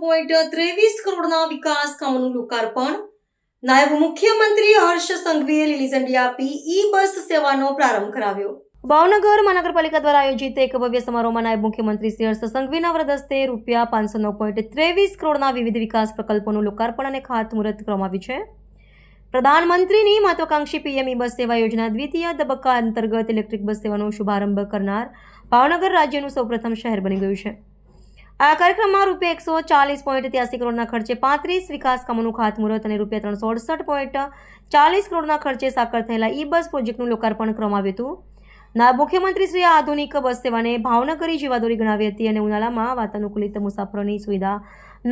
Point ત્રેવીસ કરોડના વિકાસ કામોનું લોકાર્પણ. નાયબ મુખ્યમંત્રી હર્ષ સંઘવીએ લીલી ઝંડી આપી ઈ બસ સેવાનો પ્રારંભ કરાવ્યો. ભાવનગર મહાનગરપાલિકા દ્વારા આયોજિત એક ભવ્ય સમારોહમાં નાયબ મુખ્યમંત્રી શ્રી હર્ષ સંઘવીના વ્રદસ્તે રૂપિયા પાંચસો નવ પોઈન્ટ ત્રેવીસ કરોડના વિવિધ વિકાસ પ્રકલ્પોનું લોકાર્પણ અને ખાતમુહૂર્ત કરવામાં આવ્યું છે. પ્રધાનમંત્રીની મહત્વાકાંક્ષી પીએમ ઈ બસ સેવા યોજના દ્વિતીય તબક્કા અંતર્ગત ઇલેક્ટ્રિક બસ સેવાનો શુભારંભ કરનાર ભાવનગર રાજ્યનું સૌપ્રથમ શહેર બની ગયું છે. આ કાર્યક્રમમાં રૂપિયા એકસો ચાલીસ પોઈન્ટ ત્યાસી કરોડના ખર્ચે પાંત્રીસ વિકાસ કામોનું ખાતમુહૂર્ત અને રૂપિયા ત્રણસો અડસઠ પોઈન્ટ ચાલીસ કરોડના ખર્ચે સાકર થયેલા ઈ બસ પ્રોજેક્ટનું લોકાર્પણ કરવામાં આવ્યું હતું. નાયબ મુખ્યમંત્રીશ્રીએ આધુનિક બસ સેવાને ભાવનગરી જીવાદોરી ગણાવી હતી અને ઉનાળામાં વાતાનુકૂલિત મુસાફરોની સુવિધા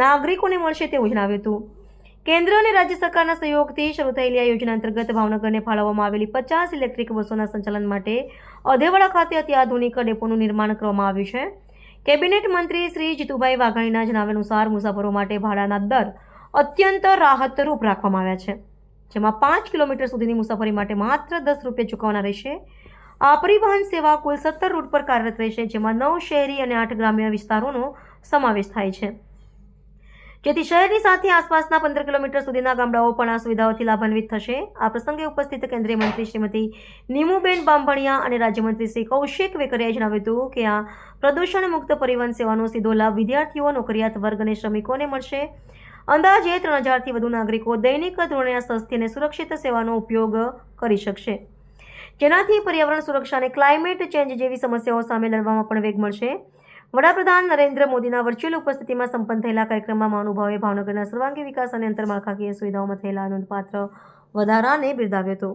નાગરિકોને મળશે તેવું જણાવ્યું હતું. કેન્દ્ર અને રાજ્ય સરકારના સહયોગથી શરૂ થયેલી આ યોજના અંતર્ગત ભાવનગરને ફાળવવામાં આવેલી પચાસ ઇલેક્ટ્રિક બસોના સંચાલન માટે અધેવાડા ખાતે અત્યાધુનિક ડેપોનું નિર્માણ કરવામાં આવ્યું છે. કેબિનેટ મંત્રી શ્રી જીતુભાઈ વાઘાણીના જણાવ્યા અનુસાર મુસાફરો માટે ભાડાના દર અત્યંત રાહતરૂપ રાખવામાં આવ્યા છે, જેમાં પાંચ કિલોમીટર સુધીની મુસાફરી માટે માત્ર દસ રૂપિયા ચૂકવવાના રહેશે. આ પરિવહન સેવા કુલ સત્તર રૂટ પર કાર્યરત રહેશે, જેમાં નવ શહેરી અને આઠ ગ્રામ્ય વિસ્તારોનો સમાવેશ થાય છે. જેથી શહેરની સાથે આસપાસના પંદર કિલોમીટર સુધીના ગામડાઓ પણ આ સુવિધાઓથી લાભાન્વિત થશે. આ પ્રસંગે ઉપસ્થિત કેન્દ્રીય મંત્રી શ્રીમતી નીમુબેન બાંભણિયા અને રાજ્યમંત્રી શ્રી કૌશિક વેકરિયાએ જણાવ્યું હતું કે આ પ્રદૂષણ મુક્ત પરિવહન સેવાનો સીધો લાભ વિદ્યાર્થીઓ, નોકરિયાત વર્ગ અને શ્રમિકોને મળશે. અંદાજે ત્રણ હજારથી વધુ નાગરિકો દૈનિક ધોરણે સસ્તી અને સુરક્ષિત સેવાનો ઉપયોગ કરી શકશે. જેનાથી પર્યાવરણ સુરક્ષા અને ક્લાઇમેટ ચેન્જ જેવી સમસ્યાઓ સામે લડવામાં પણ વેગ મળશે. વડાપ્રધાન નરેન્દ્ર મોદીના વર્ચ્યુઅલ ઉપસ્થિતિમાં સંપન્ન થયેલા કાર્યક્રમમાં મહાનુભાવે ભાવનગરના સર્વાંગી વિકાસ અને અંતરમાળખાકીય સુવિધાઓમાં થયેલા નોંધપાત્ર વધારાને બિરદાવ્યો હતો.